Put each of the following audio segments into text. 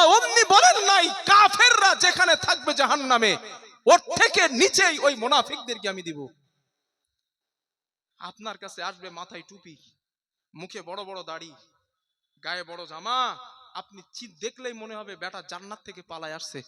আল্লাহ অমনি বলেন নাই, কাফেররা যেখানে থাকবে জাহান নামে ওর থেকে নিচেই ওই মোনাফিকদেরকে আমি দিব। আপনার কাছে আসবে মাথায় টুপি, মুখে বড় বড় দাড়ি, গায়ে বড় জামা, আপনি চিৎ দেখলেই মনে হবে বেটা জান্নাত থেকে পালায় আসছে।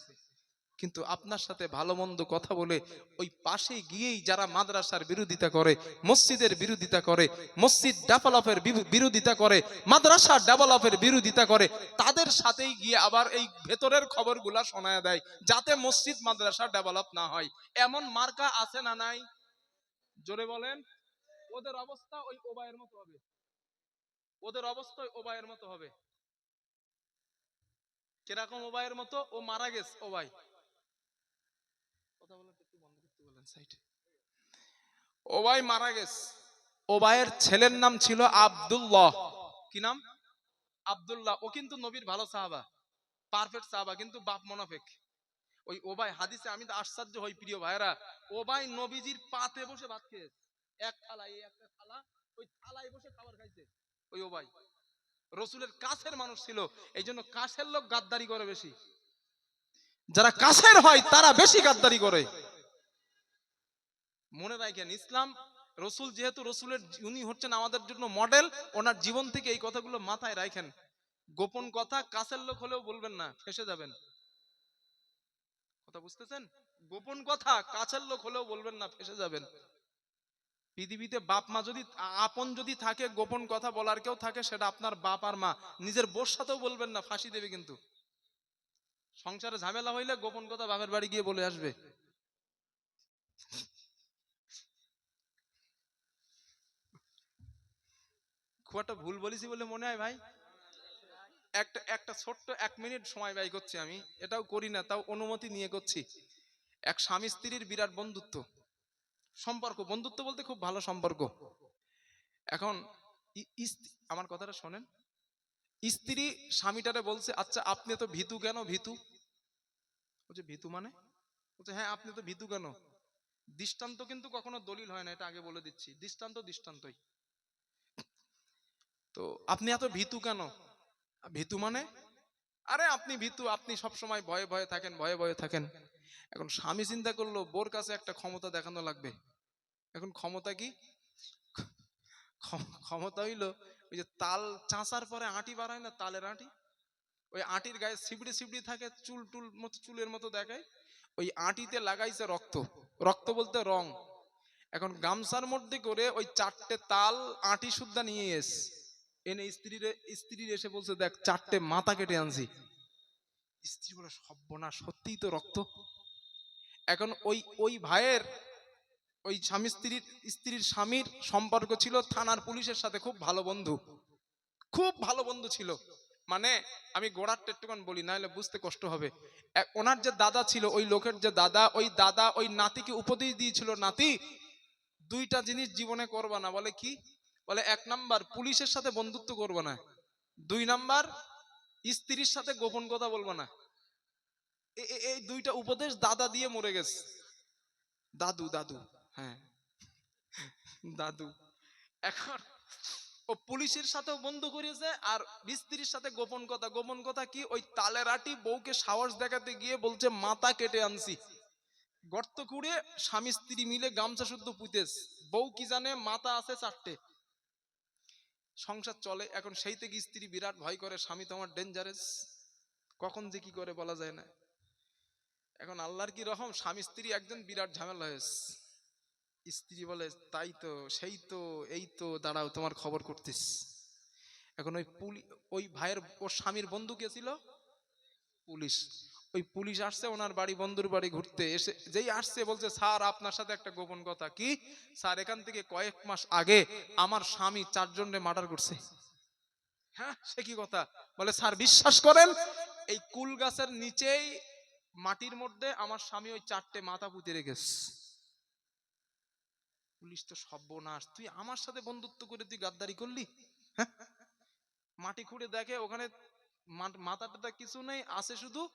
কিন্তু আপনার সাথে ভালো মন্দ কথা বলে ওই পাশে গিয়েই যারা মাদ্রাসার বিরোধিতা করে, মসজিদের বিরোধিতা করে, মসজিদ ডেভেলপের বিরোধিতা করে মাদ্রাসা ডেভেলপের বিরোধিতা করে, তাদের সাথেই গিয়ে আবার এই ভেতরের খবরগুলা শোনায় দেয়, যাতে মসজিদ মাদ্রাসা ডেভেলপ না হয়। এমন মার্কা আছে না নাই? জোরে বলেন। ওদের অবস্থা ওই ওবায়ের মতো হবে। ওদের অবস্থা ওবায়ের মতো হবে। কীরকম ওবায়ের মতো? ও মারা গেছে একটু ওবাই মারা গেছে। ওবাইয়ের ছেলের নাম ছিল কি নাম? ও কিন্তু নবীর ভালো সাহাবা। পারফেক্ট সাহাবা, কিন্তু বাপ ওই ওবাই হাদিসে আমি তো আশ্চর্য হই, প্রিয় ভাইরা ওবাই নবীজির পাতে বসে ভাত খেয়েছে। এক একটা থালা, ওই থালায় বসে খাবার খাইছে। ওই ওবাই রসুলের কাছের মানুষ ছিল। এই জন্য কাছের লোক গাদ্দারি করে বেশি। যারা কাছের হয়, তারা বেশি গাদ্দারি করে। মনে রাখেন, ইসলাম রসুল যেহেতু রসুলের উনি হচ্ছেন আমাদের জন্য মডেল ওনার জীবন থেকে এই কথাগুলো মাথায় রাখেন। গোপন কথা কাছের লোক হলেও বলবেন না, ফেসে যাবেন। কথা বুঝতেছেন? গোপন কথা কাছের লোক হলেও বলবেন না, ফেসে যাবেন। পৃথিবীতে বাপ মা যদি, আপন যদি থাকে, গোপন কথা বলার কেউ থাকে, সেটা আপনার বাপ আর মা। নিজের বোর সাথেও বলবেন না, ফাঁসি দেবে কিন্তু। সংসারে ঝামেলা হইলে গোপন কথা বাপের বাড়ি গিয়ে বলে আসবে। খুব একটা ভুল বলেছি বলে মনে হয় ভাই? একটা একটা ছোট্ট এক মিনিট সময় ব্যয় করছি আমি। এটাও করি না, তাও অনুমতি নিয়ে করছি। এক স্বামী স্ত্রীর বিরাট বন্ধুত্ব। সম্পর্ক, বন্ধুত্ব বলতে খুব ভালো সম্পর্ক। এখন আমার কথাটা শোনেন। স্ত্রী স্বামীটারে বলছে আচ্ছা আপনি তো ভীতু কেন, ভীতু? বলছে, ভীতু মানে? বলছে হ্যাঁ আপনি তো ভীতু কেন? দৃষ্টান্ত কিন্তু কখনো দলিল হয় না, এটা আগে বলে দিচ্ছি। দৃষ্টান্ত দৃষ্টান্তই। তো আপনি এত ভীতু কেন? ভীতু মানে? আরে আপনি ভীতু, আপনি সব সময় ভয়ে ভয়ে থাকেন, ভয়ে ভয়ে থাকেন। এখন স্বামী চিন্তা করল, বোর কাছে একটা ক্ষমতা দেখানো লাগবে। এখন ক্ষমতা কি? ক্ষমতা হইল ওই যে তাল চাঁচার পরে আঁটি বাড়ায় না তালের আঁটি? ওই আঁটির গায়ে সিবড়ি সিবড়ি থাকে, চুল টুল মতো, চুলের মতো দেখায়। ওই আঁটিতে লাগাইছে রক্ত। রক্ত বলতে রং। এখন গামছার মধ্যে করে ওই চারটে তাল আঁটি সুদ্ধা নিয়ে এস। এনে স্ত্রীর স্ত্রীর এসে বলছে, দেখ, চারটে মাথা কেটে আনছি। স্ত্রী বলে সব্যনা সত্যিই তো রক্ত। এখন ওই ওই ভাইয়ের, ওই স্বামী স্ত্রীর স্ত্রীর স্বামীর সম্পর্ক ছিল থানার পুলিশের সাথে খুব ভালো বন্ধু। খুব ভালো বন্ধু ছিল। মানে আমি গোড়ার একটুখান বলি, নাহলে বুঝতে কষ্ট হবে। ওনার যে দাদা ছিল, ওই লোকের যে দাদা, ওই দাদা ওই নাতিকে উপদেশ দিয়েছিল, নাতি, দুইটা জিনিস জীবনে করবা না। বলে কি? বলে, এক নাম্বার, পুলিশের সাথে বন্ধুত্ব করবে না। দুই নাম্বার, স্ত্রীর সাথে গোপন কথা বলব না। এই দুইটা উপদেশ দাদা দিয়ে মরে গেছে। দাদু দাদু হ্যাঁ। দাদু। এখন ও পুলিশের সাথেও বন্ধু করিয়েছে আর স্ত্রীর সাথে গোপন কথা। গোপন কথা কি? ওই তালের আটি বউকে সাহস দেখাতে গিয়ে বলছে, মাথা কেটে আনছি। গর্ত কুড়ে স্বামী স্ত্রী মিলে গামছা শুদ্ধ পুঁতেস বউ কি জানে? মাথা আছে চারটে। সংসার চলে, এখন সেই থেকে স্ত্রী বিরাট ভয় করে, স্বামী তোমার ডেঞ্জারাস কখন যে কি করে বলা যায় না। এখন আল্লাহর কি রকম স্বামী স্ত্রী একজন বিরাট ঝামেলা হয়েছে। স্ত্রী বলে, তাই তো, সেই তো, এই তো, দাঁড়াও, তোমার খবর করতিস এখন ওই পুলি, ওই ভাইয়ের, ওর স্বামীর বন্ধু কে ছিল? পুলিশ। ওই পুলিশ আসছে, ওনার বাড়ি, বন্ধুর বাড়ি ঘুরতে এসে যেই আসছে বলছে, স্যার, আপনার সাথে একটা গোপন কথা কি? স্যার, এখান থেকে কয়েক মাস আগে আমার স্বামী চারজনরে মার্ডার করছে। হ্যাঁ সে কি কথা? বলে, স্যার, বিশ্বাস করেন, এই কুল গাছের নিচেই মাটির মধ্যে আমার স্বামী ওই চারটে মাথা পুঁতে রেখেছে। পুলিশ তো সর্বনাশ। তুই আমার সাথে বন্ধুত্ব করে তুই গাদ্দারি করলি? হ্যাঁ? মাটি খুঁড়ে দেখে ওখানে মা- মাথা টাথা কিছু নেই, আছে শুধু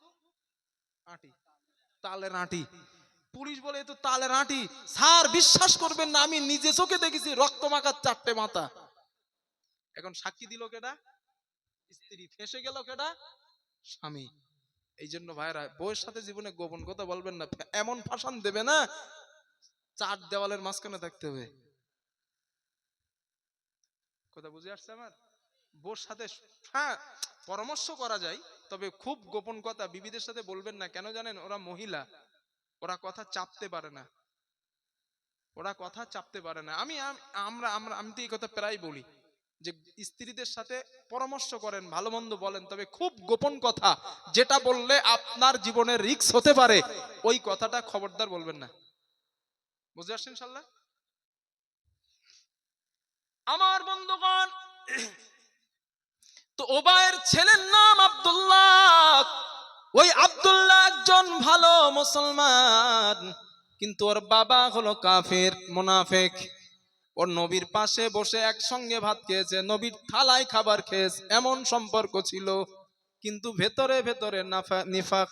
আটি। তালের আটি। পুলিশ বলে তো তালের আটি। স্যার, বিশ্বাস করবেন না, আমি নিজে চোখে দেখেছি রক্ত মাখার চারটে মাথা। এখন সাক্ষী দিল কেডা? স্ত্রী ফেসে গেল কেডা? স্বামী। এই জন্য ভাইরা, বউয়ের সাথে জীবনে গোপন কথা বলবেন না। এমন ফাঁসান দেবে না, চার দেওয়ালের মাঝখানে থাকতে হবে। কথা বুঝে আসছে আমার? বউর সাথে হ্যাঁ পরামর্শ করা যায়। তবে খুব গোপন কথা, বিবিদের সাথে বলবেন না। কেন জানেন? ওরা মহিলা। ওরা কথা চাপতে পারে না। ওরা কথা চাপতে পারে না। আমি আমরা আমরা, আমি তো এই কথা প্রায় বলি যে স্ত্রীদের সাথে পরামর্শ করেন, ভালো মন্দ বলেন, তবে খুব গোপন কথা, যেটা বললে আপনার জীবনে রিস্ক হতে পারে। ওই কথাটা খবরদার বলবেন না। বুঝে আসছেন ইনশাল্লাহ? আমার বন্ধুগণ তো ওবায়ের ছেলের নাম আব্দুল্লাহ। ওই আব্দুল্লাহ একজন ভালো মুসলমান, কিন্তু ওর বাবা হলো কাফের, মুনাফেক। ওর নবীর পাশে বসে একসঙ্গে ভাত খেয়েছে, নবীর থালায় খাবার খেয়েছে, এমন সম্পর্ক ছিল, কিন্তু ভেতরে ভেতরে নাফা, নিফাক।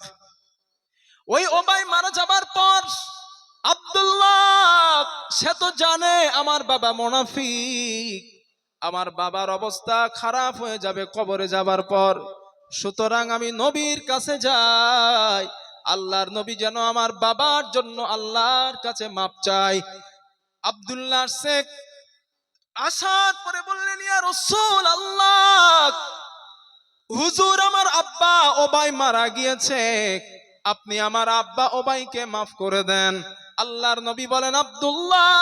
ওই ওবাই মারা যাবার পর আব্দুল্লাহ, সে তো জানে আমার বাবা মোনাফিক। আমার বাবার অবস্থা খারাপ হয়ে যাবে কবরে যাবার পর। সুতরাং আমি নবীর কাছে যাই। আল্লাহর নবী যেন আমার বাবার জন্য আল্লাহর কাছে মাপ চাই আব্দুল্লাহ শেখ আসার পরে বললেন, ইয়া রসুল আল্লাহ হুজুর আমার আব্বা ওবাই মারা গিয়েছে। আপনি আমার আব্বা ওবাইকে মাফ করে দেন। আল্লাহর নবী বলেন, আব্দুল্লাহ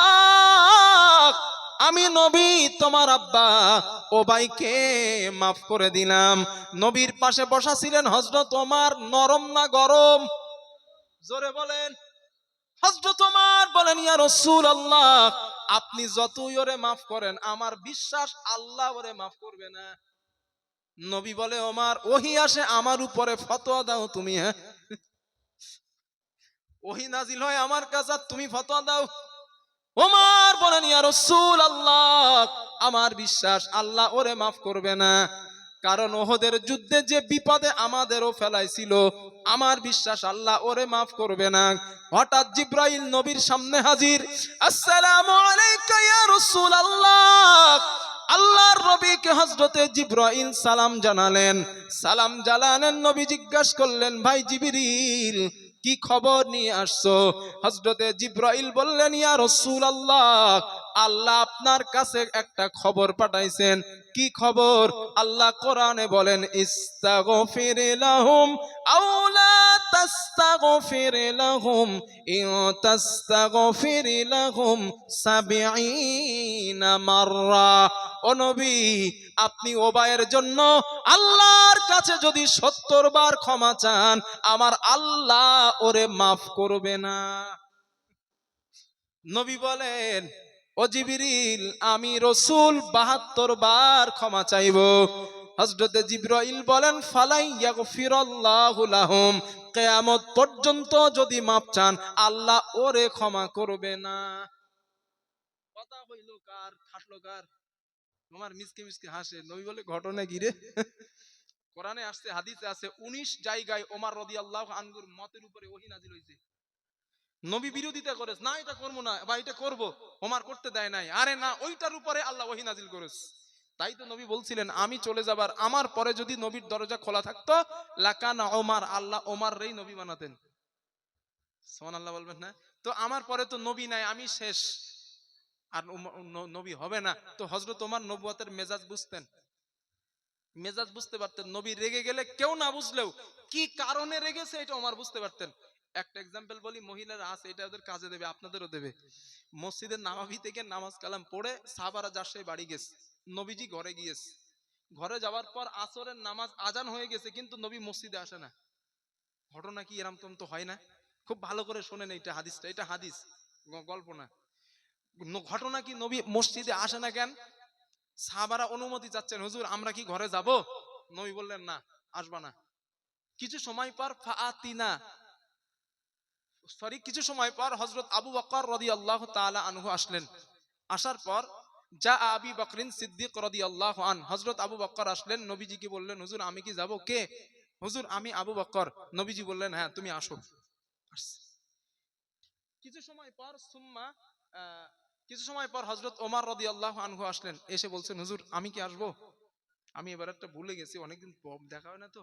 আমি নবী, তোমার আব্বা। ওবাইকে মাফ করে দিলাম। নবীর পাশে বসা ছিলেন হজরত তোমার নরম না গরম? জোরে বলেন। হজরত তোমার বলেন, ইয়া রসুল আল্লাহ আপনি যতই ওরে মাফ করেন, আমার বিশ্বাস আল্লাহ ওরে মাফ করবে না। নবী বলে, ওমার, ওহি আসে, আমার উপরে ফতোয়া দাও তুমি হ্যাঁ? ওহি নাজিল হয়, আমার কাছে তুমি ফতোয়া দাও। ওমার বলেন, ইয়া রসুল আল্লাহ আমার বিশ্বাস আল্লাহ ওরে মাফ করবে না। কারণ ওহদের যুদ্ধে যে বিপদে আমাদেরও ফেলাইছিল, আমার বিশ্বাস আল্লাহ ওরে মাফ করবে না। হঠাৎ জিব্রাইল নবীর সামনে হাজির, আসসালামু আলাইকা ইয়া রাসূলুল্লাহ। আল্লাহর নবীকে হযরতে জিব্রাইল সালাম জানালেন। সালাম জানালেন, নবী জিজ্ঞাসা করলেন, ভাই জিবরিল কি খবর নিয়ে আসছো? হজরতে জিব্রাইল বললেন ইয়া রসুল আল্লাহ আপনার কাছে একটা খবর পাঠাইছেন। কি খবর? আল্লাহ কোরআনে বলেন, ইস্তাগফির লাহুম আও লা তাস্তাগফির লাহুম। ইন তাস্তাগফির লাহুম 70 মাররা। ও নবী, আপনি ওবায়ের জন্য আল্লাহর কাছে যদি 70 বার ক্ষমা চান, আমার আল্লাহ ওরে মাফ করবে না। নবী বলেন ও জিবিরিল, আমি রসুল বাহাত্তর বার ক্ষমা চাইব। হজরতে জিব্রাইল বলেন, ফালাই লাহুম। কিয়ামত পর্যন্ত যদি মাপ চান, আল্লাহ ওরে ক্ষমা করবে না। কথা হইল কার, খাটলো কার? তোমার মিসকে মিসকে হাসে। নবী বলে, ঘটনা কি রে? কোরআনে আসছে, হাদিসে আছে 19 জায়গায় ওমর রাদিয়াল্লাহু আনহুর মতের উপরে ওহী নাজিল হইছে। নবী বিরোধিতা করেছ। না, এটা করব না, বা এটা করব, ওমার করতে দেয় নাই। আরে না, ওইটার উপরে আল্লাহ ওহি নাজিল করেছ। তাই তো নবী বলছিলেন, আমি চলে যাবার, আমার পরে যদি নবীর দরজা খোলা থাকতো, লাকানা ওমার, আল্লাহ ওমার রেই নবী বানাতেন। সোমান আল্লাহ বলবেন না? তো আমার পরে তো নবী নাই, আমি শেষ। আর নবী হবে না। তো হজরত ওমার নবুয়াতের মেজাজ বুঝতেন। মেজাজ বুঝতে পারতেন, নবী রেগে গেলে কেউ না বুঝলেও কি কারণে রেগেছে, এটা ওমার বুঝতে পারতেন। একটা এক্সাম্পল বলি, মহিলারা আছে, এটা ওদের কাজে দেবে, আপনাদেরও দেবে। মসজিদের নামাবি থেকে নামাজ কালাম পড়ে সাহাবারা যার বাড়ি গেছে, নবীজি ঘরে গিয়েছে। ঘরে যাওয়ার পর আসরের নামাজ আজান হয়ে গেছে, কিন্তু নবী মসজিদে আসে না। ঘটনা কি এরকম তো হয় না? খুব ভালো করে শোনেন এইটা হাদিসটা, এটা হাদিস গল্প না। ঘটনা কি নবী মসজিদে আসে না কেন? সাহাবারা অনুমতি চাচ্ছেন, হুজুর, আমরা কি ঘরে যাব? নবী বললেন, না, আসবা না। কিছু সময় পর, ফাআতিনা সরি, কিছু সময় পর হজরত আবু বকর রদি আল্লাহ তালা আনহু আসলেন। আসার পর যা আবি বকরিন সিদ্দিক রদি আল্লাহ আন হজরত আবু বকর আসলেন, নবীজিকে বললেন, হুজুর, আমি কি যাব? কে? হুজুর, আমি আবু বকর। নবীজি বললেন হ্যাঁ তুমি আসো। কিছু সময় পর সুম্মা কিছু সময় পর হজরত ওমর রদি আল্লাহ আনহু আসলেন। এসে বলছেন, হুজুর, আমি কি আসব? আমি এবার একটা ভুলে গেছি, অনেকদিন দেখা হয় না তো।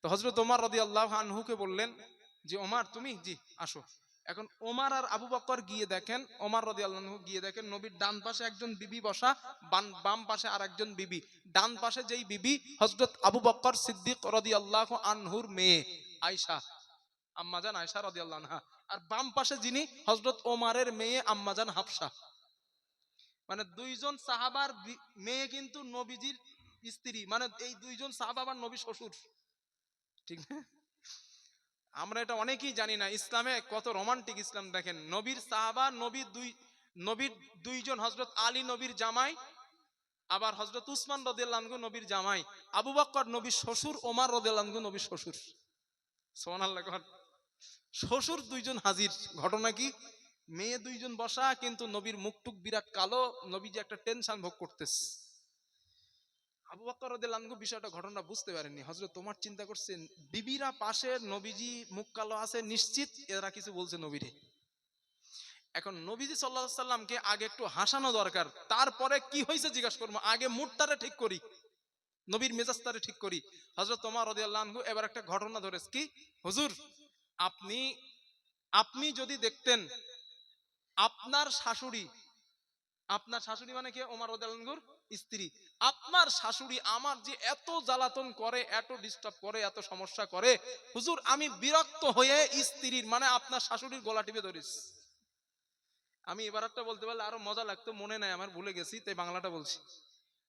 তো হজরত ওমর রদি আল্লাহ আনহুকে বললেন যে ওমার, তুমি? জি, আসো। এখন ওমার আর আবু বক্কর গিয়ে দেখেন, ওমার রদি আল্লাহ গিয়ে দেখেন, নবীর ডান পাশে একজন বিবি বসা বাম পাশে আর একজন বিবি। ডান পাশে যেই বিবি হজরত আবু বক্কর সিদ্দিক রদি আল্লাহ আনহুর মেয়ে আয়সা আম্মাজান আয়সা রদি আল্লাহ আর বাম পাশে যিনি হজরত ওমারের মেয়ে আম্মাজান হাফসা। মানে দুইজন সাহাবার মেয়ে কিন্তু নবীজির স্ত্রী। মানে এই দুইজন সাহাবা নবী শ্বশুর। ঠিক না? আমরা এটা অনেকেই জানি না, ইসলামে কত রোমান্টিক ইসলাম দেখেন। নবীর সাহাবা নবীর দুই, নবীর দুইজন হজরত আলী নবীর জামাই, আবার হজরত উসমান রদিয়াল্লাহু নবীর জামাই, আবু বক্কর নবীর শ্বশুর, ওমার রদিয়াল্লাহু নবীর শ্বশুর। কর। শ্বশুর দুইজন হাজির। ঘটনা কি? মেয়ে দুইজন বসা, কিন্তু নবীর মুখটুক বিরাট কালো, নবী যে একটা টেনশন ভোগ করতেছে। আবু বকর রাদিয়াল্লাহু বিষয়টা ঘটনা বুঝতে পারেননি। হযরত তোমার চিন্তা করছেন, বিবিরা পাশে নবীজি মুখ কালো আছে, নিশ্চিত এরা কিছু বলছে নবীরে। এখন নবীজি আলাইহি সাল্লামকে আগে একটু হাসানো দরকার, তারপরে কি হয়েছে জিজ্ঞাসা করব, আগে মুডটারে ঠিক করি, নবীর মেজাজটারে ঠিক করি। হযরত তোমার রাদিয়াল্লাহু আনহু এবার একটা ঘটনা ধরেছে কি, হুজুর, আপনি আপনি যদি দেখতেন, আপনার শাশুড়ি আপনার শাশুড়ি মানে কে, ওমর রদালঙ্গুর স্ত্রী, আপনার শাশুড়ি আমার যে এত জ্বালাতন করে, এত ডিস্টার্ব করে, এত সমস্যা করে, হুজুর, আমি বিরক্ত হয়ে স্ত্রীর মানে আপনার শাশুড়ির গলা টিপে ধরিস আমি এবার একটা বলতে পারলে আরও মজা লাগতো, মনে নাই আমার, ভুলে গেছি, তাই বাংলাটা বলছি।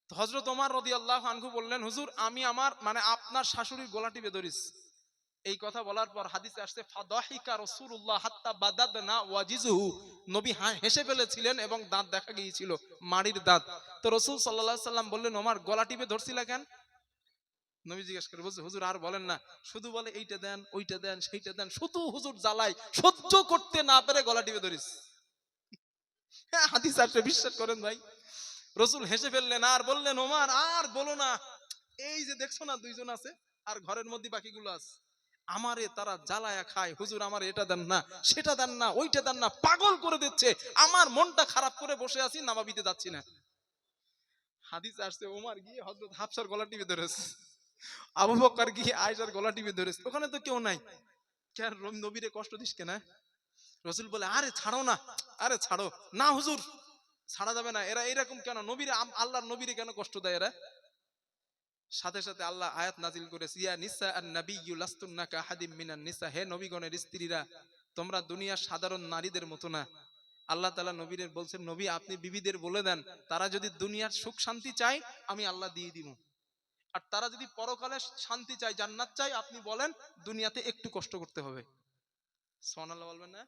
হজরত ওমর রদি আল্লাহ আনহু বললেন, হুজুর, আমি আমার মানে আপনার শাশুড়ির গলা টিপে ধরিস এই কথা বলার পর হাদিসে আসছে, ফাদাহিকা রাসূলুল্লাহ হাত্তা বাদাদনা ওয়াজিজুহু। নবী হেসে ফেলেছিলেন এবং দাঁত দেখা গিয়েছিল, মাড়ির দাঁত। তো রাসূল আলাইহি সাল্লাম বললেন ওমর গলা টিপে ধরছিলা কেন? নবী জিজ্ঞেস করে বলছে হুজুর আর বলেন না। শুধু বলে এইটা দেন ওইটা দেন সেইটা দেন শুধু হুজুর জ্বালাই সহ্য করতে না পেরে গলা টিপে ধরিস। হ্যাঁ, বিশ্বাস করেন ভাই। রসুল হেসে ফেললেন আর বললেন ওমার আর বলো না। এই যে দেখছ না দুইজন আছে আর ঘরের মধ্যে বাকিগুলো আছে। আমারে তারা জ্বালায়া খায়। হুজুর আমার এটা দেন না সেটা দেন না ওইটা দেন না পাগল করে দিচ্ছে। আমার মনটা খারাপ করে বসে আছি নামাবিতে যাচ্ছি না। হাদিস আসছে, ওমার গিয়ে হজরত হাফসার গলা টিপে ধরেছে। আবু বকর গিয়ে গলা টিপে ধরেছে। ওখানে তো কেউ নাই। কেন নবীরে কষ্ট দিস রসুল বলে, আরে ছাড়ো না, আরে ছাড়ো। না হুজুর, ছাড়া যাবে না। এরা এরকম কেন? নবীরে আল্লাহর নবীরে কেন কষ্ট দেয় এরা? সাথে সাথে আল্লাহ আয়াত নাজিল করেছে, ইয়া নিসা আর নাবিয়্যু লাস্তুন্নাকা আহাদিম মিনান নিসা। হে নবীগণের স্ত্রীরা, তোমরা দুনিয়ার সাধারণ নারীদের মতো না। আল্লাহ তালা নবীদের বলছেন, নবী, আপনি বিবিদের বলে দেন, তারা যদি দুনিয়ার সুখ শান্তি চায়, আমি আল্লাহ দিয়ে দিব। আর তারা যদি পরকালে শান্তি চায়, জান্নাত চায়, আপনি বলেন, দুনিয়াতে একটু কষ্ট করতে হবে। সোনাল্লাহ বলবেন না?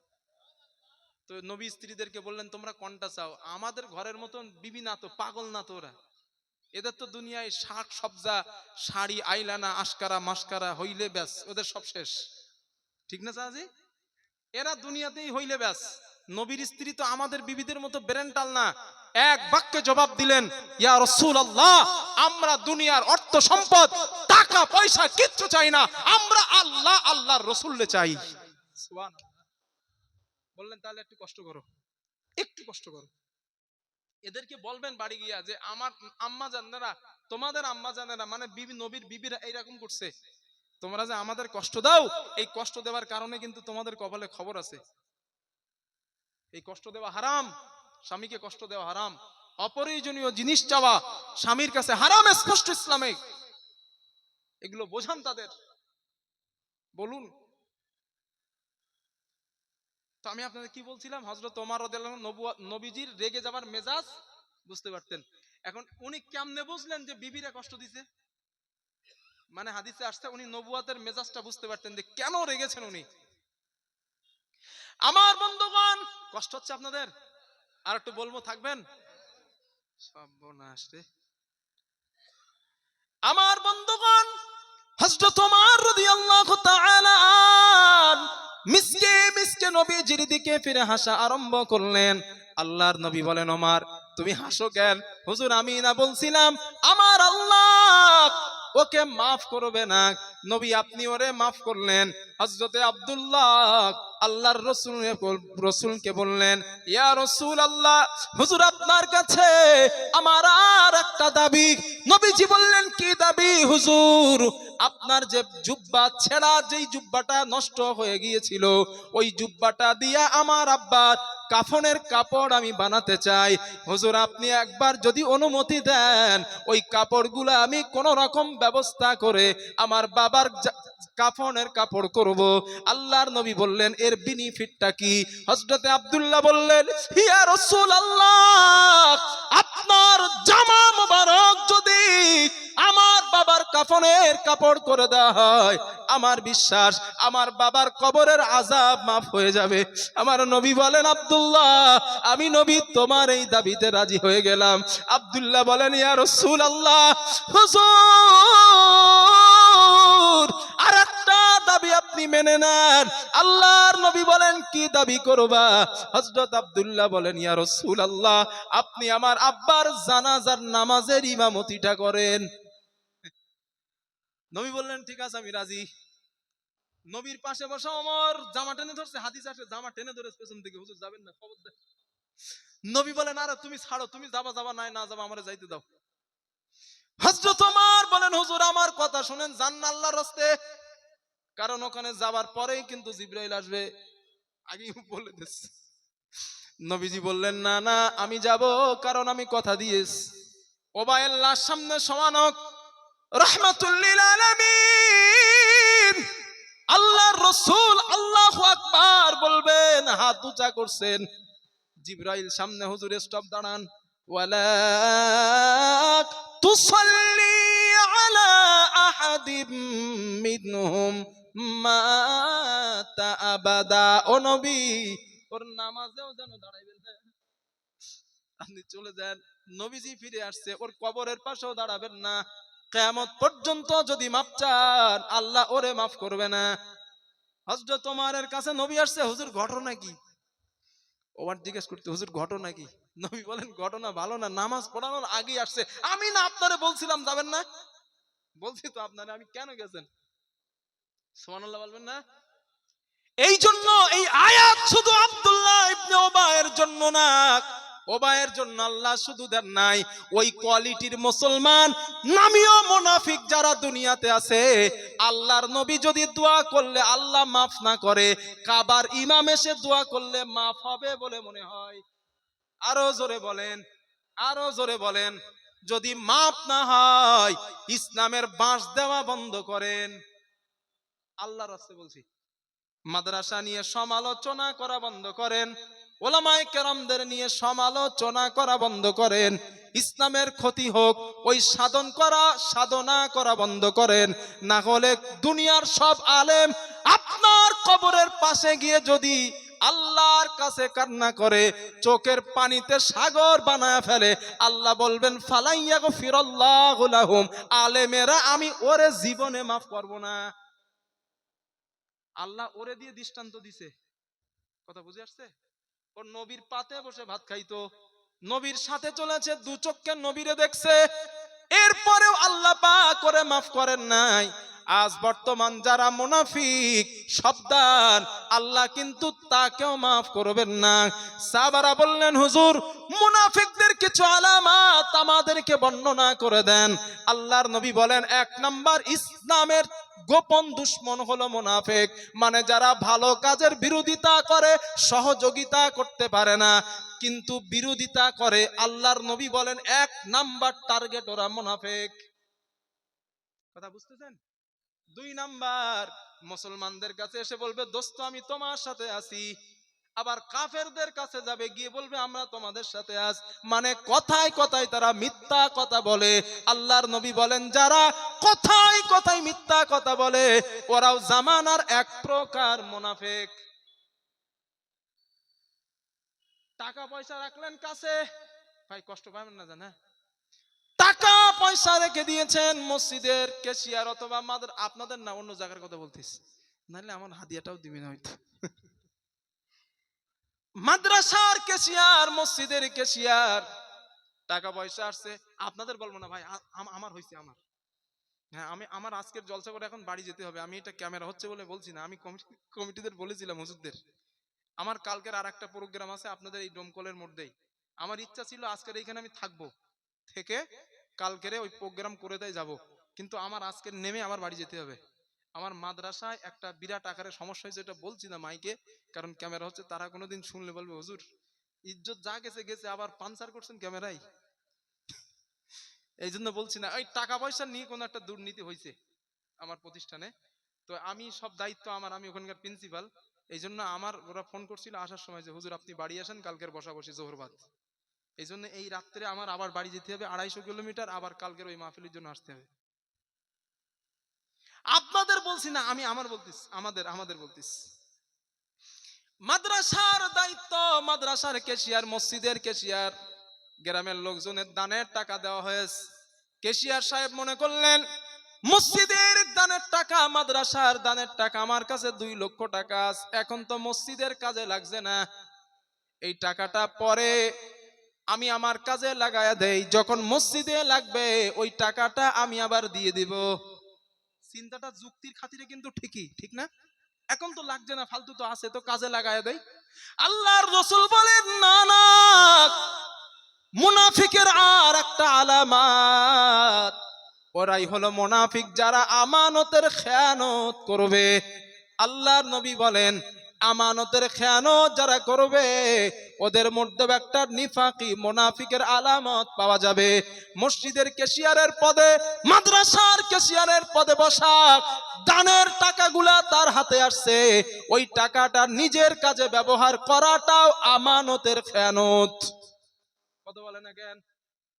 তো নবী স্ত্রীদেরকে বললেন, তোমরা কোনটা চাও? আমাদের ঘরের মতন বিবি না তো, পাগল না তো ওরা? এদের তো দুনিয়ায় শাক, সবজা, শাড়ি, আইলানা, আশকারা মাস্কারা হইলে ব্যাস, ওদের সব শেষ। ঠিক না চাজি এরা দুনিয়াতেই হইলে ব্যাস। নবীর স্ত্রী তো আমাদের বিবিদের মতো ব্রেনটাল না। এক বাক্যে জবাব দিলেন, ইয়া রসুল আল্লাহ আমরা দুনিয়ার অর্থ সম্পদ, টাকা, পয়সা কিচ্ছু চাই না, আমরা আল্লাহ, আল্লাহর রসুল্লে চাই। বললেন, তাহলে একটু কষ্ট করো, একটু কষ্ট করো। এদেরকে বলবেন বাড়ি গিয়া যে, আমার আম্মা জানেরা, তোমাদের আম্মা জানেরা মানে বিবি, নবীর বিবিরা এইরকম করছে। তোমরা যে আমাদের কষ্ট দাও, এই কষ্ট দেওয়ার কারণে কিন্তু তোমাদের কপালে খবর আছে। এই কষ্ট দেওয়া হারাম, স্বামীকে কষ্ট দেওয়া হারাম। অপ্রয়োজনীয় জিনিস চাওয়া স্বামীর কাছে হারাম স্পষ্ট ইসলামে। এগুলো বোঝান তাদের। বলুন। তো আমি আপনাদের কি বলছিলাম? হজরত নবুয়া- নবীজির রেগে যাবার মেজাজ বুঝতে পারতেন। এখন উনি কেমনে বুঝলেন যে বিবিরা কষ্ট দিছে? মানে হাদিসে আসছে উনি নবুয়াতের মেজাজটা বুঝতে পারতেন যে কেন রেগেছেন উনি? আমার বন্ধুগণ কষ্ট হচ্ছে আপনাদের? আর একটু বলব থাকবেন? সর্বনাশ রে। আমার বন্ধুগণ হযরত ওমর রাদিয়াল্লাহু তাআলা মিসকে মিসকে নবীজির দিকে ফিরে হাসা আরম্ভ করলেন। আল্লাহর নবী বলেন ওমর তুমি হাসো কেন? হুজুর আমি না বলছিলাম আমার আল্লাহ ওকে মাফ করবে না। নবী আপনি ওরে মাফ করলেন। হযরতে আব্দুল্লাহ আল্লাহর রসুল রসুলকে বললেন, ইয়া রসুল আল্লাহ হুজুর আপনার কাছে আমার আর একটা দাবি। নবীজি বললেন, কি দাবি হুজুর? আপনার যে জুব্বা ছেড়া, যেই জুব্বাটা নষ্ট হয়ে গিয়েছিল, ওই জুব্বাটা দিয়া আমার আব্বার কাফনের কাপড় আমি বানাতে চাই। হুজুর, আপনি একবার যদি অনুমতি দেন, ওই কাপড়গুলো আমি কোন রকম ব্যবস্থা করে আমার বাবার কাফনের কাপড় করব। আল্লাহর নবী বললেন, এর বেনিফিটটা কি? হযরতে আব্দুল্লাহ বললেন হিয়া রাসূল আল্লাহ আপনার জামা মোবারক যদি কাফনের কাপড় করে দেওয়া হয়। আমার বিশ্বাস, আমার বাবার কবরের আজাব মাফ হয়ে যাবে। আমার নবী বলেন, আব্দুল্লাহ, আমি নবী, তোমার এই দাবিতে রাজি হয়ে গেলাম। আব্দুল্লাহ বলেন, ইয়া রাসূল আল্লাহ আর একটা দাবি আপনি মেনে নেন। আল্লাহর নবী বলেন, কি দাবি করবা? হযরত আব্দুল্লাহ বলেন, ইয়া রাসূল আল্লাহ আপনি আমার আব্বার জানাজার নামাজের ইমামতিটা করেন। নবী বললেন, ঠিক আছে, আমি রাজি। নবীর পাশে বসা আমার জামা টেনে ধরছে, হাদিস আসে, জামা টেনে ধরে পেছন থেকে হুজুর, যাবেন না, খবর দেন। নবী বলেন, আরে, তুমি ছাড়ো, তুমি যাবা যাবা, নাই, না যাবা, আমারে যাইতে দাও। হযরত ওমর বলেন, হুজুর, আমার কথা শুনেন জান আল্লাহর রাস্তে। কারণ ওখানে যাবার পরেই কিন্তু জিব্রাইল আসবে। আগেই বলে দিচ্ছে। নবীজি বললেন, না না, আমি যাব, কারণ আমি কথা দিয়েছি। ওবায়ের লাশ সামনে সমানক রহমাতুল্লিল আলামিন। আল্লাহর রসুল আল্লাহ আকবার বলবেন, হাত উঁচা সামনে হুজুর স্টপ দাঁড়ান। ওয়ালা তুসাল্লি আলা আহাদিম মিনহুম আবাদা। ও নবী, ওর নামাজেও যেন দাঁড়াইবেন আপনি চলে যান। নবীজি ফিরে আসছে, ওর কবরের পাশেও দাঁড়াবেন না। কেয়ামত পর্যন্ত যদি মাপ চান, আল্লাহ ওরে মাফ করবে না। হজরত তোমারের কাছে নবী আসছে, হুজুর, ঘটনা কি? ওবার জিজ্ঞেস করতে হুজুর, ঘটনা কি? নবী বলেন, ঘটনা ভালো না, নামাজ পড়ানোর আগেই আসছে। আমি না আপনারে বলছিলাম, যাবেন না? বলছি, তো আপনারে আমি কেন গেছেন? সুবহানাল্লাহ বলবেন না। এই জন্য এই আয়াত শুধু আব্দুল্লাহ ইবনে ওবায়ের জন্য না ওবায়ের জন্য আল্লাহ শুধু দেন নাই, ওই কোয়ালিটির মুসলমান, নামীয় মুনাফিক যারা দুনিয়াতে আছে, আল্লাহর নবী যদি দোয়া করলে আল্লাহ মাফ না করে, কাবার ইমাম এসে দোয়া করলে মাফ হবে বলে মনে হয়। আরও জোরে বলেন, আরও জোরে বলেন, যদি মাফ না হয়, ইসলামের বাঁশ দেওয়া বন্ধ করেন। আল্লাহর রাস্তে বলছি, মাদ্রাসা নিয়ে সমালোচনা করা বন্ধ করেন। ওলামায়ে কেরামদের নিয়ে সমালোচনা করা বন্ধ করেন, ইসলামের ক্ষতি হোক, ওই সাধন করা, সাধনা করা বন্ধ করেন, না হলে দুনিয়ার সব আলেম আপনার কবরের পাশে গিয়ে যদি আল্লাহর কাছে কান্না করে, চোখের পানিতে সাগর বানায় ফেলে, আল্লাহ বলবেন, ফালাইয়া গো ফিরল্লাহু আলেমেরা, আমি ওরে জীবনে মাফ করব না। আল্লাহ ওরে দিয়ে দৃষ্টান্ত দিছে। কথা বুঝে আসছে? ওর নবীর পাতে বসে ভাত খাইতো। নবীর সাথে চলেছে, দু চোখকে নবীরে দেখছে। এরপরেও আল্লাহ পা করে মাফ করেন নাই। আজ বর্তমান যারা মুনাফিক শব্দান আল্লাহ কিন্তু তাকেও মাফ করবেন না। সাবারা বললেন, হুজুর, মুনাফিকদের কিছু আলামাত আমাদেরকে বর্ণনা করে দেন। আল্লাহর নবী বলেন, এক নাম্বার, ইসলামের গোপন দুশ্মন হলো মুনাফিক। মানে যারা ভালো কাজের বিরোধিতা করে, সহযোগিতা করতে পারে না। কিন্তু বিরোধিতা করে, আল্লাহর নবী বলেন, এক নাম্বার টার্গেট ওরা মুনাফিক। কথা বুঝতেছেন? দুই নাম্বার, মুসলমানদের কাছে এসে বলবে, দোস্ত, আমি তোমার সাথে আছি। আবার কাফেরদের কাছে যাবে, গিয়ে বলবে, আমরা তোমাদের সাথে আস মানে কথায় কথায় তারা মিথ্যা কথা বলে। আল্লাহর নবী বলেন, যারা কথায় কথায় মিথ্যা কথা বলে, ওরাও জামানার এক প্রকার মুনাফিক। টাকা পয়সা রাখলেন কাছে। ভাই, কষ্ট পাবেন না জানা টাকা পয়সা রেখে দিয়েছেন মসজিদের কেশিয়ার অথবা মাদের আপনাদের না, অন্য জায়গার কথা বলতেছি। নাহলে আমার হাদিয়াটাও দিবেন হয়তো। মাদ্রাসার কেশিয়ার মসজিদের কেশিয়ার টাকা পয়সা আসছে। আপনাদের বলব না, ভাই আমার হয়েছে আমার। হ্যাঁ আমি আমার আজকের জলসা করে এখন বাড়ি যেতে হবে। আমি এটা ক্যামেরা হচ্ছে বলে বলছি না। আমি কমিটিদের বলেছিলাম হুজুরদের। আমার কালকের আর একটা প্রোগ্রাম আছে, আপনাদের এই ডোমকলের মধ্যেই। আমার ইচ্ছা ছিল আজকের এইখানে আমি থাকব। থেকে কালকেরে ওই প্রোগ্রাম করে দেয় যাব। কিন্তু আমার আজকের নেমে আমার বাড়ি যেতে হবে। আমার মাদ্রাসায় একটা বিরাট আকারে সমস্যা হয়েছে, এটা বলছি না মাইকে, কারণ ক্যামেরা হচ্ছে তারা কোনোদিন শুনলে বলবে, হুজুর, ইজ্জত যা গেছে গেছে, আবার পানসার করছেন ক্যামেরায়? এই জন্য বলছি না ওই টাকা পয়সা নিয়ে কোনো একটা দুর্নীতি হয়েছে আমার প্রতিষ্ঠানে। তো আমি সব দায়িত্ব আমার, আমি ওখানকার প্রিন্সিপাল এই জন্য আমার ওরা ফোন করছিল, আসার সময় যে, হুজুর, আপনি বাড়ি আসেন, কালকের বসা বসি জোহরবাদ। এই জন্য এই রাত্রে আমার আবার বাড়ি যেতে হবে, আড়াইশো কিলোমিটার, আবার কালকের ওই মাহফিলের জন্য আসতে হবে। আপনাদের বলছি না, আমি আমার বলতিস আমাদের আমাদের বলতিস মাদ্রাসার দায়িত্ব, মাদ্রাসার কেশিয়ার মসজিদের কেশিয়ার গ্রামের লোকজনের দানের টাকা দেওয়া হয়েছে। কেশিয়ার সাহেব মনে করলেন, মসজিদের দানের টাকা, মাদ্রাসার দানের টাকা, আমার কাছে দুই লক্ষ টাকা এখন তো মসজিদের কাজে লাগছে না। এই টাকাটা পরে আমি আমার কাজে লাগায়া দেই, যখন মসজিদে লাগবে, ওই টাকাটা আমি আবার দিয়ে দিব। চিন্তাটা যুক্তির খাতিরে কিন্তু ঠিকই, ঠিক না? এখন তো লাগছে না, ফালতু তো আছে, তো কাজে লাগায়া দেই। আল্লাহর রসুল বলেন, না না, মুনাফিকের আর একটা আলামাত। ওরাই হলো মুনাফিক যারা আমানতের খেয়ানত করবে। আল্লাহর নবী বলেন আমানতের খেয়ানত যারা করবে, ওদের মধ্যে একটা নিফাকি, মোনাফিকের আলামত পাওয়া যাবে। মসজিদের কেশিয়ারের পদে, মাদ্রাসার কেশিয়ারের পদে বসা, দানের টাকাগুলা তার হাতে আসছে। ওই টাকাটা নিজের কাজে ব্যবহার করাটাও আমানতের খেয়ানত। কথা বলেন কেন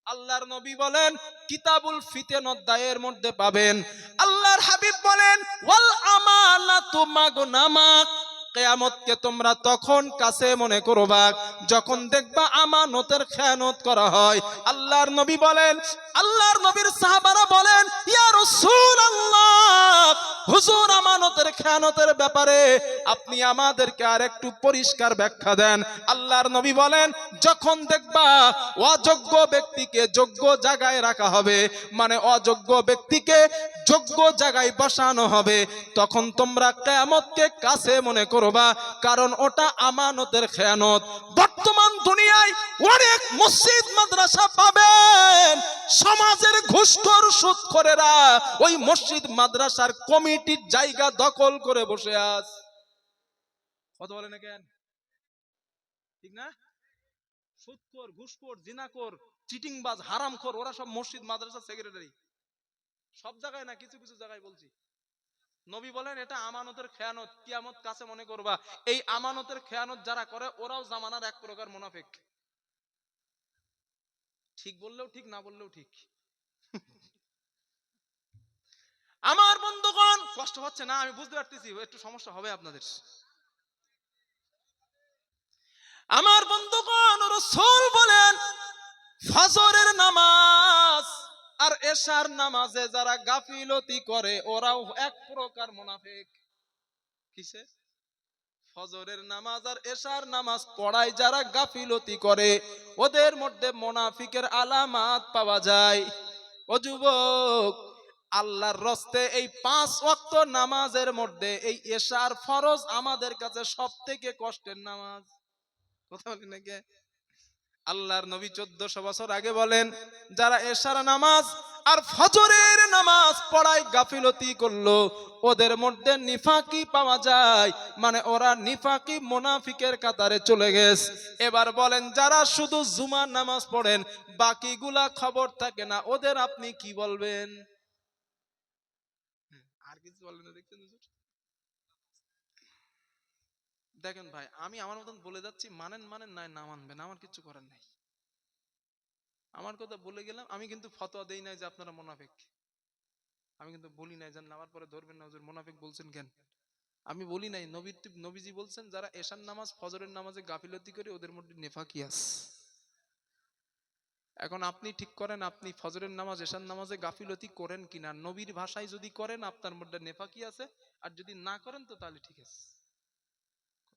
আল্লাহর নবী বলেন, কিতাবুল ফিতেন অধ্যায়ের মধ্যে পাবেন। আল্লাহর হাবিব বলেন, ওয়াল আমানাতু মাগনামাক কেয়ামতকে তোমরা তখন কাছে মনে করবা, যখন দেখবা আমানতের খেয়ানত করা হয়। আল্লাহর নবী বলেন, আল্লাহর নবীর সাহাবারা বলেন হুজুর আমানতের খেয়ানতের ব্যাপারে আপনি আমাদেরকে আর একটু পরিষ্কার ব্যাখ্যা দেন। আল্লাহর নবী বলেন, যখন দেখবা অযোগ্য ব্যক্তিকে যোগ্য জায়গায় রাখা হবে মানে অযোগ্য ব্যক্তিকে যোগ্য জায়গায় বসানো হবে, তখন তোমরা কেয়ামতকে কাছে মনে করবা, কারণ ওটা আমানতের খেয়ানত। বর্তমান দুনিয়ায় অনেক মসজিদ, মাদ্রাসা পাবেন। সমাজের ঘুষখোর, সুদখোরেরা ওই মসজিদ, মাদ্রাসার কমিটির জায়গা দখল করে বসে আস না কেন? ঠিক না? চিটিংবাজ ওরা সব মসজিদ, মাদ্রাসা, সেক্রেটারি। সব জায়গায় না, কিছু কিছু জায়গায় বলছি। নবী বলেন, এটা আমানতের খেয়ানত। কিয়ামত কাছে মনে করবা, এই আমানতের খেয়ানত যারা করে, ওরাও জামানার এক প্রকার মুনাফিক। ঠিক বললেও ঠিক, না বললেও ঠিক। আমার বন্ধুগণ, কষ্ট হচ্ছে না, আমি বুঝতে পারতেছি, একটু সমস্যা হবে আপনাদের। আমার বন্ধুগণ, রসুল বলেন, ফজরের নামাজ আর এশার নামাজে যারা গাফিলতি করে, ওরাও এক প্রকার মুনাফিক। কিসে? ফজরের নামাজ আর এশার নামাজ পড়ায় যারা গাফিলতি করে, ওদের মধ্যে মুনাফিকের আলামাত পাওয়া যায়। ও যুবক, আল্লাহর রস্তে এই পাঁচ ওয়াক্ত নামাজের মধ্যে এই এশার ফরজ আমাদের কাছে সব থেকে কষ্টের নামাজ। কথা বলি নাকি? আল্লাহর নবী চোদ্দশো বছর আগে বলেন, যারা এশার নামাজ আর ফজরের নামাজ পড়ায় গাফিলতি করল, ওদের মধ্যে নিফাকি পাওয়া যায়। মানে ওরা নিফাকি মোনাফিকের কাতারে চলে গেছে। এবার বলেন, যারা শুধু জুমার নামাজ পড়েন, বাকিগুলা খবর থাকে না, ওদের আপনি কি বলবেন আর কিছু বলেন না দেখছেন হুজুর? দেখেন ভাই, আমি আমার মতন বলে যাচ্ছি, মানেন মানেন, নাই, না মানবেন, আমার কিছু করার নাই। আমার কথা বলে গেলাম, আমি কিন্তু ফতোয়া দেই নাই যে আপনারা মোনাফিক। আমি কিন্তু বলি নাই জান নামার পরে ধরবেন না, হুজুর, মোনাফিক বলছেন কেন? আমি বলি নাই, নবী নবীজি বলছেন, যারা এশার নামাজ, ফজরের নামাজে গাফিলতি করে, ওদের মধ্যে নেফাকি আছে। এখন আপনি ঠিক করেন, আপনি ফজরের নামাজ, এশার নামাজে গাফিলতি করেন কিনা? নবীর ভাষায় যদি করেন, আপনার মধ্যে নেফাকি আছে, আর যদি না করেন, তো তাহলে ঠিক আছে।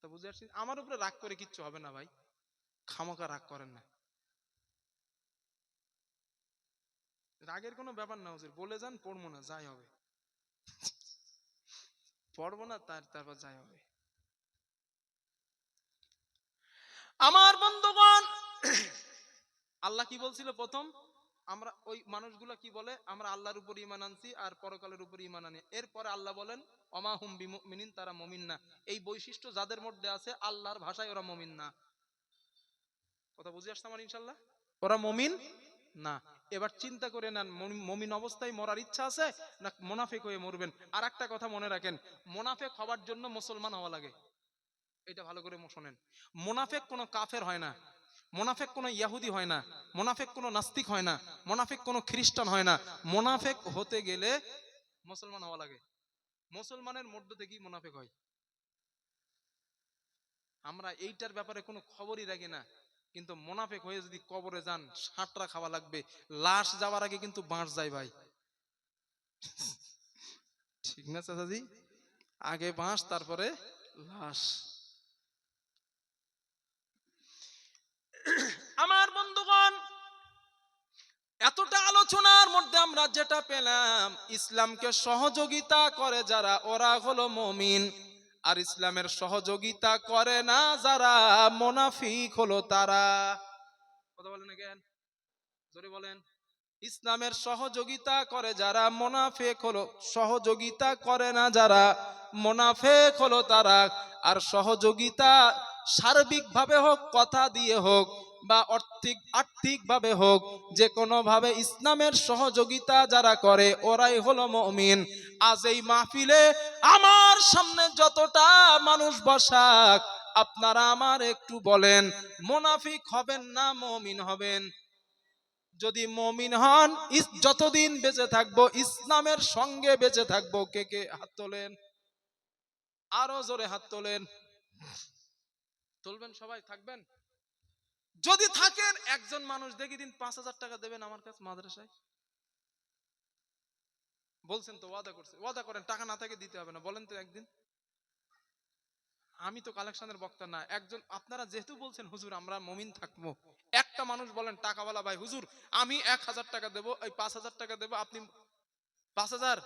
কথা বুঝে আসছি আমার উপরে রাগ করে কিচ্ছু হবে না ভাই। খামোকা রাগ করেন না। রাগের কোনো ব্যাপার না হুজুর। বলে যান, পড়ব না, যাই হবে। পড়ব না, তার, তারপর যাই হবে। আমার বন্ধুগণ, আল্লাহ কি বলছিল প্রথম? আমরা ওই মানুষগুলো কি বলে? আমরা আল্লাহর উপর ইমান আনছি আর পরকালের উপর ইমান আনি। এরপরে আল্লাহ বলেন অমা হুম বিমিন তারা মমিন না। এই বৈশিষ্ট্য যাদের মধ্যে আছে, আল্লাহর ভাষায় ওরা মমিন না। কথা বুঝে আসতাম ইনশাল্লাহ? ওরা মমিন না। এবার চিন্তা করে নেন মমিন অবস্থায় মরার ইচ্ছা আছে না মোনাফেক হয়ে মরবেন? আর একটা কথা মনে রাখেন, মোনাফেক হওয়ার জন্য মুসলমান হওয়া লাগে। এটা ভালো করে শোনেন। মোনাফেক কোনো কাফের হয় না। মোনাফেক কোনো ইয়াহুদি হয় না, মোনাফেক কোনো নাস্তিক হয় না, মোনাফেক কোনো খ্রিস্টান হয় না। মোনাফেক হতে গেলে মুসলমান হওয়া লাগে। মুসলমানের মধ্য থেকেই মোনাফেক হয়। আমরা এইটার ব্যাপারে কোনো খবরই রাখি না। কিন্তু মোনাফেক হয়ে যদি কবরে যান, সাঁতরা খাওয়া লাগবে। লাশ যাওয়ার আগে কিন্তু বাঁশ যায় ভাই। ঠিক না চাচাজি? আগে বাঁশ, তারপরে লাশ। আমার বন্ধুগণ, এতটা আলোচনার মধ্যে আমরা যেটা পেলাম, ইসলামকে সহযোগিতা করে যারা, ওরা হলো মমিন। আর ইসলামের সহযোগিতা করে না যারা, মোনাফিক হলো তারা। কথা বলেন বলেন। ইসলামের সহযোগিতা করে যারা, মোনাফেক হলো, সহযোগিতা করে না যারা, মোনাফেক হলো তারা। আর সহযোগিতা সার্বিকভাবে হোক, কথা দিয়ে হোক, বা আর্থিক আর্থিক ভাবে হোক, যে কোনো ভাবে ইসলামের সহযোগিতা যারা করে, ওরাই হলো মমিন। আজ এই মাহফিলে আমার সামনে যতটা মানুষ বসাক, আপনারা আমার একটু বলেন, মোনাফিক হবেন না মমিন হবেন? যদি মমিন হন যতদিন বেঁচে থাকব, ইসলামের সঙ্গে বেঁচে থাকব, কে কে হাত তোলেন? আরও জোরে হাত তোলেন। তুলবেন, সবাই থাকবেন? যদি থাকেন, একজন মানুষ দেখি দিন পাঁচ হাজার টাকা দেবেন আমার কাছে মাদ্রাসায়। বলছেন তো, ওয়াদা করছে। ওয়াদা করেন, টাকা না থাকে দিতে হবে না। বলেন তো একদিন। আমি তো কালেকশনের বক্তা না। একজন, আপনারা যেহেতু বলছেন, হুজুর, আমরা মমিন থাকব। একটা মানুষ বলেন, টাকাওয়ালা ভাই, হুজুর, আমি এক হাজার টাকা দেবো, এই পাঁচ হাজার টাকা দেবো, আপনি পাঁচ হাজার?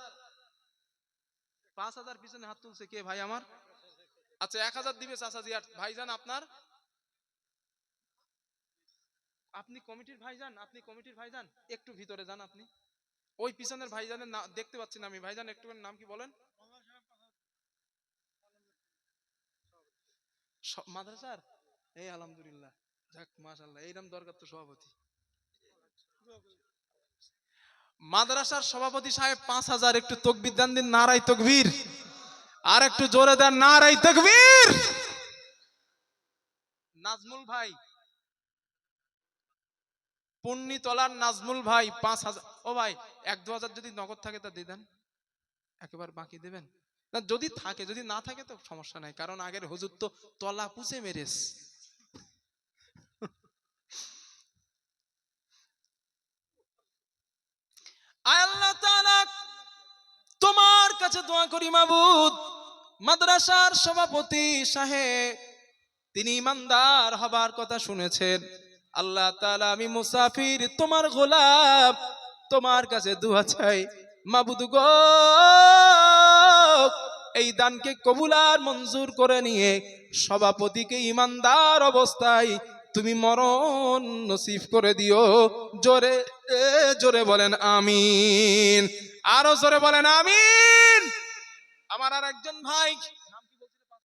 পাঁচ হাজার পিছনে হাত তুলছে কে ভাই আমার? আচ্ছা এক হাজার দিবে চাচাজি আর ভাইজান আপনার? আপনি কমিটির ভাইজান আপনি কমিটির ভাইজান একটু ভিতরে যান আপনি। ওই পিছনের ভাইজানের না দেখতে পাচ্ছি না আমি। ভাইজান একটু নাম কি বলেন? মাদ্রাসার? এই আলহামদুলিল্লাহ। যাক মাশাল্লাহ এইরকম দরকার তো সভাপতি। মাদ্রাসার সভাপতি সাহেব পাঁচ হাজার একটু তকবির দেন দিন নারাই তকবীর। আর একটু জোরে দেন নারাই তকবীর। নাজমুল ভাই, পুণ্যতলার নাজমুল ভাই পাঁচ হাজার ও ভাই, এক দু হাজার যদি নগদ থাকে তা দিয়ে দেন। একেবারে বাকি দেবেন? না, যদি থাকে, যদি না থাকে তো সমস্যা নাই, কারণ আগের হুজুর তো তলা পুষে মেরেস আয় আল্লাহ তাআলা তোমার কাছে দোয়া করি, মাবুদ। মাদ্রাসার সভাপতি সাহেব তিনি ইমানদার হবার কথা শুনেছেন। আল্লাহ তালা আমি মুসাফির, তোমার গোলাপ তোমার কাছে দোয়া চাই। মাবুদ গো, এই দানকে কবুলার মঞ্জুর করে নিয়ে সভাপতিকে ইমানদার অবস্থায় তুমি মরণ নসিব করে দিও। জোরে জোরে বলেন, আমিন। আরও জোরে বলেন আমিন। আমার আর একজন ভাই